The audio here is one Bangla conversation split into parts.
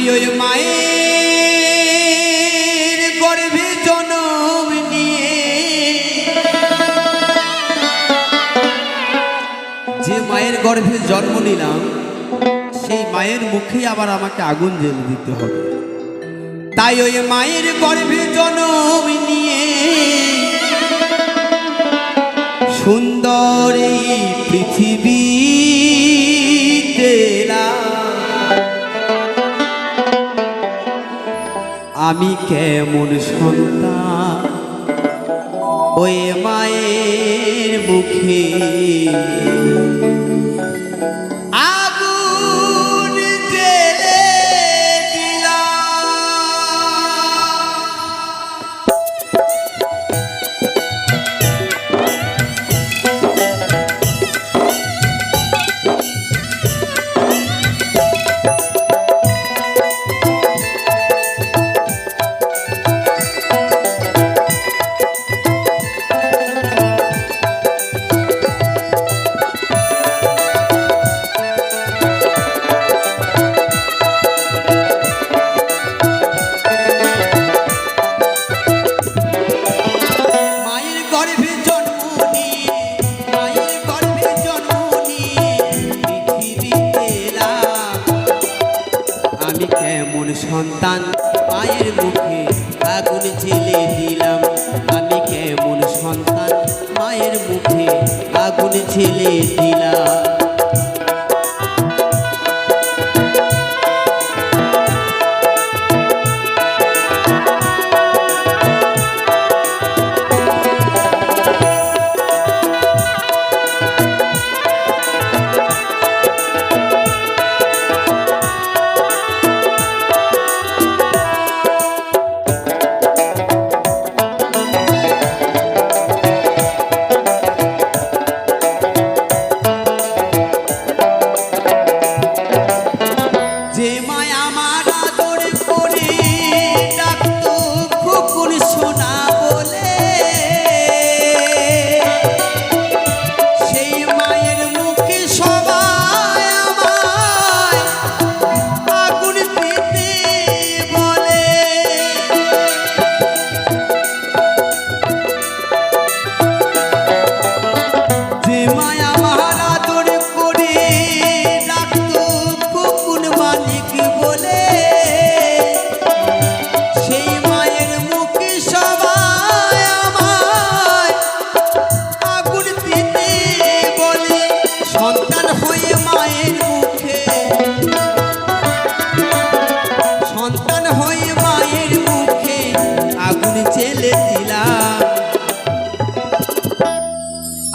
আমি ওই মায়ের গর্ভে জনম নিয়ে যে মায়ের গর্ভে জন্ম নিলাম, সেই মায়ের মুখেই আবার আমাকে আগুন জ্বেলে দিতে হবে। তাই ওই মায়ের গর্ভে জনম নিয়ে সুন্দর এই পৃথিবীতে আমি কেমন সন্তান? ওই মায়ের মুখে সন্তান মায়ের মুখে আগুন জ্বেলে দিলাম। আমি কেমন সন্তান মায়ের মুখে আগুন ঝেলে দিলাম।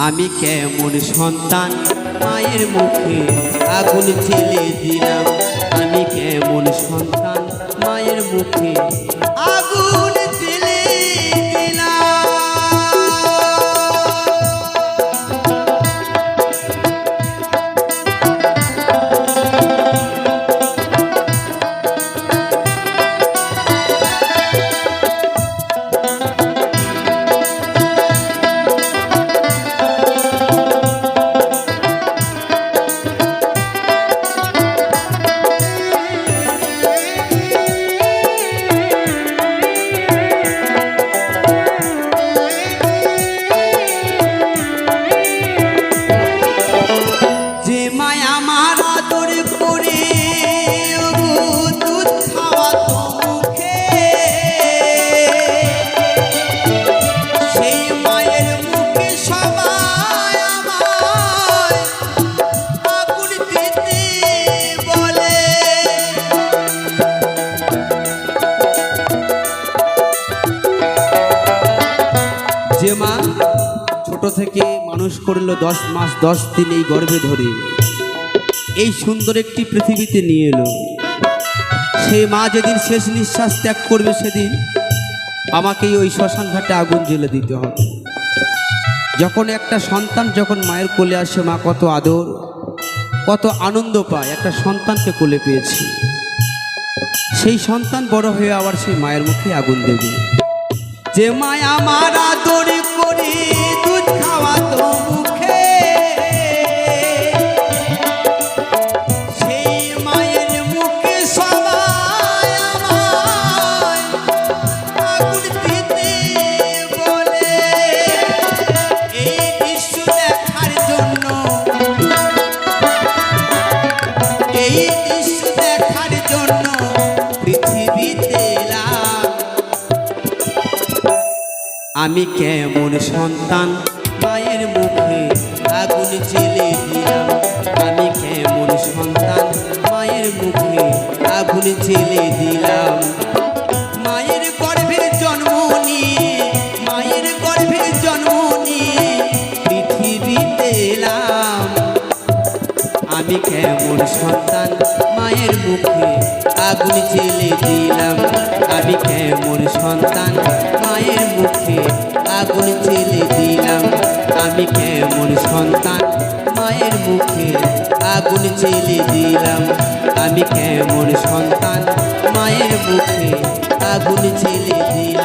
আমি কেমন সন্তান? মায়ের মুখে আগুন ঠেলে দিলাম। আমি কেমন সন্তান? মায়ের মুখে আগুন যে মা ছোট থেকে মানুষ করল দশ মাস, দশ দিন এই গর্ভে ধরে। এই সুন্দর একটি পৃথিবীতে নিয়ে এলো। সেই মা যেদিন শেষ নিঃশ্বাস ত্যাগ করবে সেদিন আমাকেই ওই শ্মশান ঘাটে আগুন জ্বেলে দিতে হবে। যখন একটা সন্তান যখন মায়ের কোলে আসে, মা কত আদর, কত আনন্দ পায়, একটা সন্তানকে কোলে পেয়েছি। সেই সন্তান বড় হয়ে আবার সেই মায়ের মুখে আগুন দেবে। যে মায়া মারা দড়ি করি দুধ খাওয়াতো মুখে আমি কেমন সন্তান? মায়ের মুখে আগুন জেলে দিলাম। আমি কেমন সন্তান? মায়ের মুখে আগুন জেলে দিলাম। মায়ের গর্ভে জন্ম নিয়ে, মায়ের গর্ভে জন্ম নিয়ে পৃথিবীতে এলাম। আমি কেমন সন্তান? মায়ের মুখে আগুন জেলে দিলাম। আমি কেমন সন্তান? আগুন ছেড়ে দিলাম? আমি কেমন সন্তান? মায়ের মুখে আগুন ছেড়ে দিলাম। আমি কেমন সন্তান? মায়ের মুখে আগুন ছেড়ে দিলাম।